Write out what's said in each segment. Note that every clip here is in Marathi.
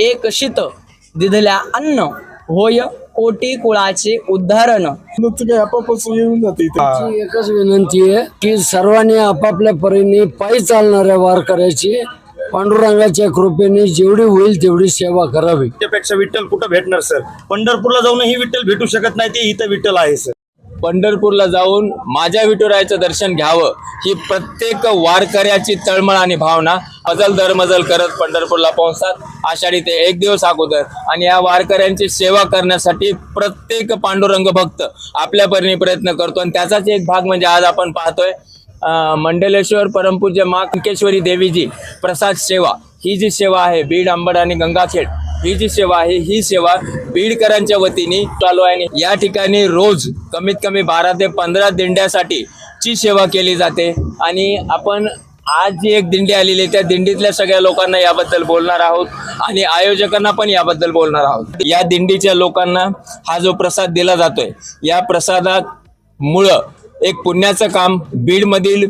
एक शीत दिधल्या अन्न. होय कोटी कुळाचे काय आपापच येऊन जाते इथे? एकच विनंती आहे की सर्वांनी आपापल्या परीने पायी चालणाऱ्या वारकऱ्याची पांडुरंगाच्या कृपेने जेवढी होईल तेवढी सेवा करावी. त्यापेक्षा विठ्ठल कुठं भेटणार सर? पंढरपूरला जाऊनही विठ्ठल भेटू शकत नाही ते इथं विठ्ठल आहे सर. पंढरपूरला जाऊन माझ्या विठुरायाचं दर्शन घ्यावं ही प्रत्येक वारकऱ्याची तळमळ आणि भावना मजल दरमजल करत पंढरपूरला पोहोचतात. आषाढी ते एक दिवस अगोदर. आणि या वारकऱ्यांची सेवा करण्यासाठी प्रत्येक पांडुरंग भक्त आपल्या परीने प्रयत्न करतो. आणि त्याचाच एक भाग म्हणजे आज आपण पाहतोय मंडलेश्वर परमपूज्य माकेश्वरी देवीजी प्रसाद सेवा. ही जी सेवा आहे बीड अंबड आणि गंगाखेड ही जी सेवा आहे ही सेवा बीडकरांच्या वतीने चालू आहे. आणि या ठिकाणी रोज कमीत कमी बारा ते पंधरा दिंड्यासाठी ची सेवा केली जाते. आणि आपण आज जी एक दिंडी आलेली आहे त्या दिंडीतल्या सगळ्या लोकांना याबद्दल बोलणार आहोत आणि आयोजकांना पण याबद्दल बोलणार आहोत. या दिंडीच्या लोकांना हा जो प्रसाद दिला जातोय या प्रसादामुळं एक पुण्याचं काम बीडमधील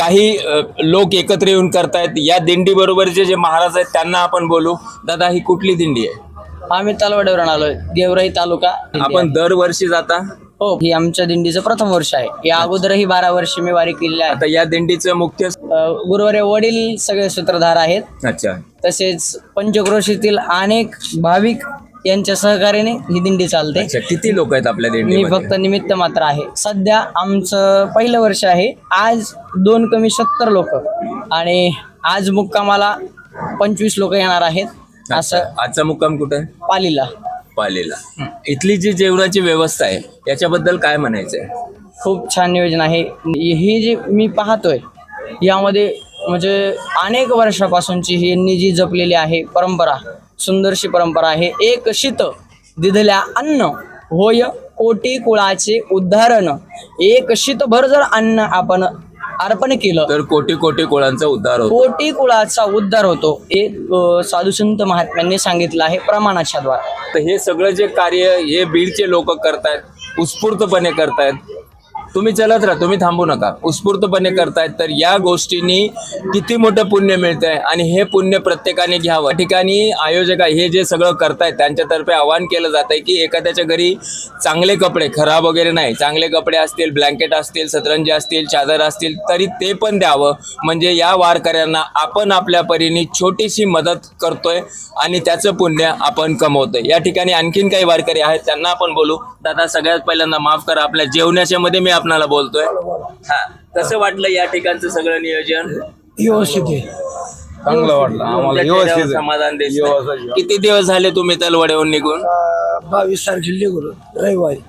काही लोक एकत्र येऊन करतायत. या दिंडी बरोबरचे जे महाराज आहेत त्यांना आपण बोलू. दादा ही कुठली दिंडी आहे? आम्ही तलवाड्यावरून आलोय. गेवराई तालुका आपण दरवर्षी जाता? हो ही आमच्या दिंडीचं प्रथम वर्ष आहे. या अगोदरही बारा वर्ष मी वारी केलेली आहे. आता या दिंडीचं मुख्य अं, गुरुवारे वडील सगळे सूत्रधार आहेत. अच्छा. तसेच पंचक्रोशीतील अनेक भाविक यांच्या सहकार्याने ही दिंडी चालते. अच्छा किती लोक आहेत आपल्या मी दिंडीमध्ये फक्त निमित्त मात्र आहे. सध्या आमचं पहिलं वर्ष आहे. आज दोन कमी सत्तर लोक आणि आज मुक्कामाला पंचवीस लोक येणार आहेत. असं आजचा मुक्काम कुठे? आहे पालीला. पालेला. इथली जी जेवणाची व्यवस्था आहे याच्याबद्दल काय म्हणायचंय? खूप छान नियोजन आहे. ही जी मी पाहतोय यामध्ये म्हणजे अनेक वर्षापासूनची ही यांनी जी जपलेली आहे परंपरा सुंदरशी परंपरा आहे. एक शीत दिधल्या अन्न होय कोटी कुळाचे उद्धारण एक शीतभर जर अन्न आपण अर्पण केलं तर कोटी कोटी कुळांचा उद्धार होतो. कोटी कुळाचा उद्धार होतो. हे अं, साधुसंत महात्म्यांनी सांगितलं आहे प्रमाणाच्या द्वारा. तर हे सगळं जे कार्य हे बीडचे लोक करतायत उत्स्फूर्तपणे करतायत तुम्ही चलत राहा तुम्ही थांबू नका. उत्स्फूर्तपणे करतायत तर या गोष्टींनी किती मोठं पुण्य मिळतंय आणि हे पुण्य प्रत्येकाने घ्यावं. ठिकाणी आयोजक हे जे सगळं करतायत त्यांच्यातर्फे आवाहन केलं जात आहे की एखाद्याच्या घरी चांगले कपडे खराब वगैरे नाही चांगले कपडे असतील ब्लँकेट असतील सतरंजी असतील चादर असतील तरी ते पण द्यावं. म्हणजे या वारकऱ्यांना आपण आपल्या परीने छोटीशी मदत करतोय आणि त्याचं पुण्य आपण कमवतोय. या ठिकाणी आणखीन काही वारकरी आहेत त्यांना आपण बोलू. दादा सगळ्यात पहिल्यांदा माफ करा आपल्या जेवणाच्या मध्ये मी आपणाला बोलतोय. हा कसं वाटलं या ठिकाणचं सगळं नियोजन? व्यवस्थित आहे. चांगलं वाटलं आम्हाला तुमच्या चेहऱ्यावर व्यवस्थित समाधान दिसतंय. किती दिवस झाले तुम्ही तलवड्याहून निघून? बावीस तारखेला निघून रविवारी.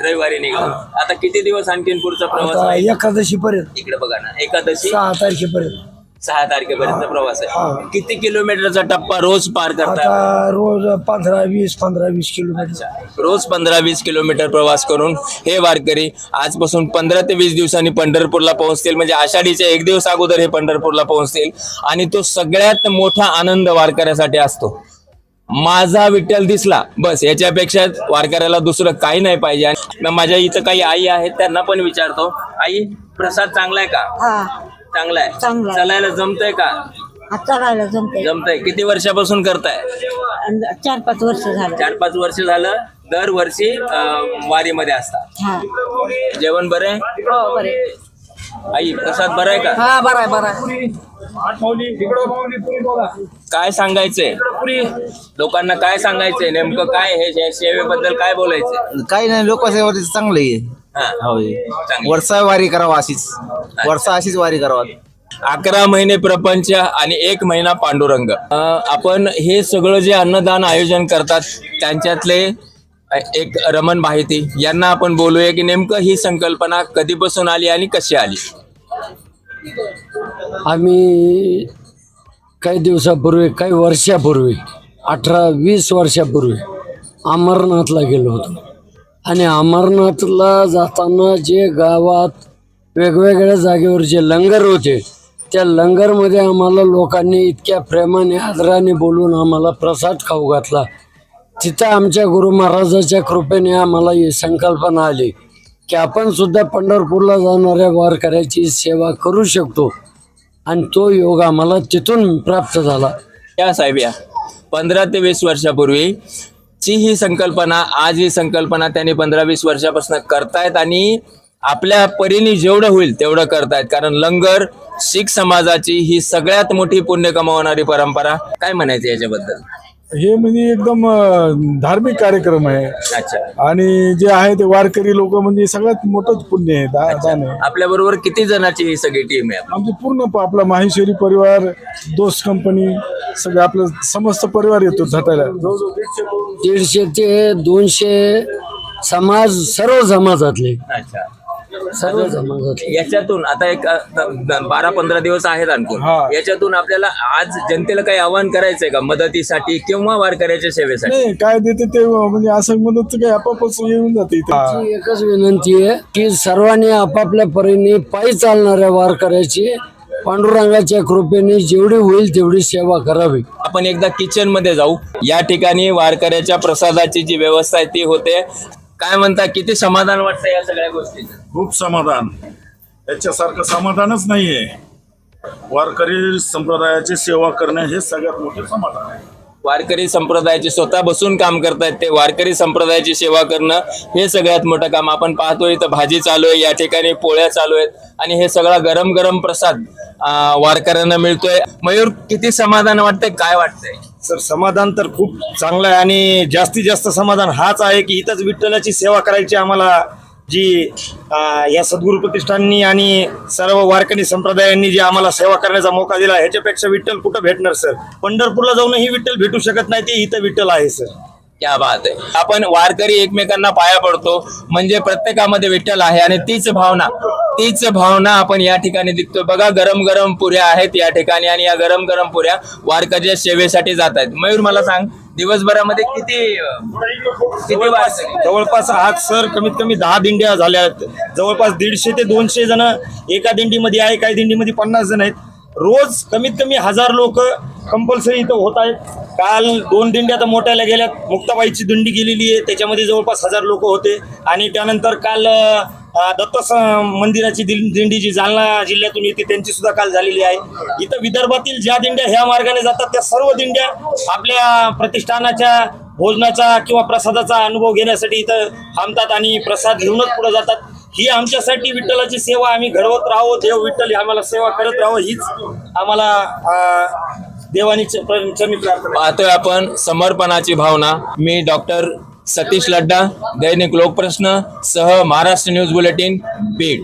रविवारी निघून. आता किती दिवस आणखीन पुढचा प्रवास आता आहे? एकादशी पर्यंत इकडे बघा ना एकादशी. सहा तारखेपर्यंत. सहा तारखेपर्यंत प्रवास आहे. हा. किती किलोमीटरचा टप्पा रोज पार करता आता रोज पंधरा वीस पंधरा वीस किलोमीटर. रोज पंधरा वीस किलोमीटर प्रवास करून हे वारकरी आजपासून पंधरा ते वीस दिवसांनी पंढरपूरला पोहोचतील. म्हणजे आषाढीच्या एक दिवस अगोदर हे पंढरपूरला पोहोचतील. आणि तो सगळ्यात मोठा आनंद वारकऱ्यासाठी असतो. माझा विठ्ठल दिसला. बस याच्यापेक्षा वारकऱ्याला दुसरं काही नाही पाहिजे. आणि माझ्या इथं काही आई आहेत त्यांना पण विचारतो. आई प्रसाद चांगला आहे का? हा. चांगला आहे चांगला आहे. चालायला जमतंय का? आता राहिलं जमते जमतंय. किती वर्षापासून करताय? चार पाच वर्ष झालं. चार पाच वर्ष झालं. दरवर्षी अं, वारीमध्ये असतात. हा. जेवण बरं आहे? हो बरे आई प्रसाद बरं आहे का? हा बरं बरं काय सांगायचंय? लोकांना काय सांगायचंय? नेमकं काय हे शे- सेवेबद्दल काय बोलायचंय? काही नाही लोकसेवा चांगलं आहे. हा. होय. वर्षा वारी करावा अशीच. वर्षा अशीच वारी करावा. अकरा महिने प्रपंच आणि एक महिना पांडुरंग. आपण हे सगळं जे अन्नदान आयोजन करतात त्यांच्यातले एक रमण माहिती. यांना आपण बोलूया की नेमकं ही संकल्पना कधीपासून आली आणि कशी आली? आम्ही काही दिवसापूर्वी काही वर्षापूर्वी अठरा वीस वर्षापूर्वी अमरनाथला गेलो होतो. आणि अमरनाथला जाताना जे गावात वेगवेगळ्या जागेवर जे लंगर होते त्या लंगरमध्ये आम्हाला लोकांनी इतक्या प्रेमाने आदराने बोलून आम्हाला प्रसाद खाऊ घातला. तिथं आमच्या गुरु महाराजाच्या कृपेने आम्हाला ही संकल्पना आली की आपण सुद्धा पंढरपूरला जाणाऱ्या वारकऱ्याची सेवा करू शकतो. आणि तो योग आम्हाला तिथून प्राप्त झाला. या साहेब या. पंधरा ते वीस वर्षापूर्वी ची ही संकल्पना आज ही संकल्पना त्यांनी पंधरा वीस वर्षापासून करतायत आणि आपल्या परीने जेवढं होईल तेवढं करतायत. कारण लंगर शीख समाजाची ही सगळ्यात मोठी पुण्य कमावणारी परंपरा काय म्हणायचं याच्याबद्दल? हे म्हणजे एकदम धार्मिक कार्यक्रम आहे. अच्छा. आणि जे आहे ते वारकरी लोक म्हणजे सगळ्यात मोठंच पुण्य आहे दा- दान आहे. आपल्या बरोबर किती जणांची ही सगळी टीम आहे? आमची पूर्ण प- आपला माहेश्वरी परिवार दोस्त कंपनी सगळं आपलं समस्त परिवार येतो झटायला. जवळजवळ दीडशे दोन- दीडशे ते दोनशे समाज सर्व समाजातले. अच्छा. सर्व समाजातले. याच्यातून आता एक अ, बारा पंधरा दिवस आहेत आणखून. हा. याच्यातून आपल्याला आज जनतेला काही आव्हान करायचंय का मदतीसाठी किंवा वारकऱ्याच्या सेवेसाठी? नाही काय देते ते म्हणजे असं म्हणत काय आपापच येऊन जाते इथे. एकच विनंती आहे की सर्वांनी आपापल्या परीने पायी चालणाऱ्या वारकऱ्याची पांडुरंगाच्या कृपेने जेवढी होईल तेवढी सेवा करावी. आपण एकदा किचनमध्ये जाऊ. या ठिकाणी वारकऱ्याच्या प्रसादाची जी व्यवस्था आहे ती होते. काय म्हणता किती समाधान वाटतं या सगळ्या गोष्टीचं? खूप समाधान. याच्यासारखं समाधानच नाहीये. वारकरी संप्रदायाची सेवा करणे हे सगळ्यात मोठे समाधान आहे. वारकरी संप्रदायाचे स्वतः बसून काम करतायत ते वारकरी संप्रदायाची सेवा करणं हे सगळ्यात मोठं काम. आपण पाहतो इथं भाजी चालू आहे या ठिकाणी पोळ्या चालू आहेत. आणि हे सगळा गरम गरम प्रसाद वारकऱ्यांना मिळतोय. मयूर किती समाधान वाटतंय काय वाटतंय? सर समाधान तर खूप चांगलं आहे आणि जास्तीत जास्त समाधान हाच आहे की इथंच विठ्ठलाची सेवा करायची आम्हाला जी अं, या सद्गुरू प्रतिष्ठाननी आणि सर्व वारकरी संप्रदायांनी जी आम्हाला सेवा करण्याचा मोका दिला ह्याच्यापेक्षा विठ्ठल कुठं भेटणार सर? पंढरपूरला जाऊनही विठ्ठल भेटू शकत नाही ते इथं विठ्ठल आहे सर. क्या बात आहे. आपण वारकरी एकमेकांना पाया पडतो म्हणजे प्रत्येकामध्ये विठ्ठल आहे आणि तीच भावना तीच भावना आपण या ठिकाणी दिसतो बघा गरम गरम पुऱ्या आहेत या ठिकाणी आणि या गरम गरम पुऱ्या वारकऱ्याच्या सेवेसाठी जात आहेत. मयूर मला सांग दिवसभरामध्ये किती किती जवळपास आज सर कमीत कमी दहा दिंड्या झाल्या आहेत. जवळपास दीडशे ते दोनशे जण एका दिंडीमध्ये आहे काही दिंडीमध्ये पन्नास जण आहेत. रोज कमीत कमी हजार लोक कंपल्सरी इथं होत आहेत. काल दोन दिंड्या तर मोठ्याला गेल्यात. मुक्ताबाईची दिंडी गेलेली आहे. त्याच्यामध्ये जवळपास हजार लोक होते. आणि त्यानंतर काल दत्त मंदिराची दिंडी जी जालना जिल्ह्यातून येते त्यांची सुद्धा काल झालेली आहे. इथं विदर्भातील ज्या दिंड्या ह्या मार्गाने जातात त्या सर्व दिंड्या आपल्या प्रतिष्ठानाच्या भोजनाचा किंवा प्रसादाचा अनुभव घेण्यासाठी इथं थांबतात आणि प्रसाद घेऊनच पुढे जातात. ही आमच्यासाठी विठ्ठलाची सेवा आम्ही घडवत राहो देव विठ्ठल ही आम्हाला सेवा करत राहो हीच आम्हाला देवानी च- प्र- प्रार्थना पाहतोय आपण समर्पणाची भावना. मी डॉक्टर સતીશ લડ્ડા દૈનિક લોક પ્રશ્ન સહ મહારાષ્ટ્ર ન્યૂઝ બુલેટિન ભીડ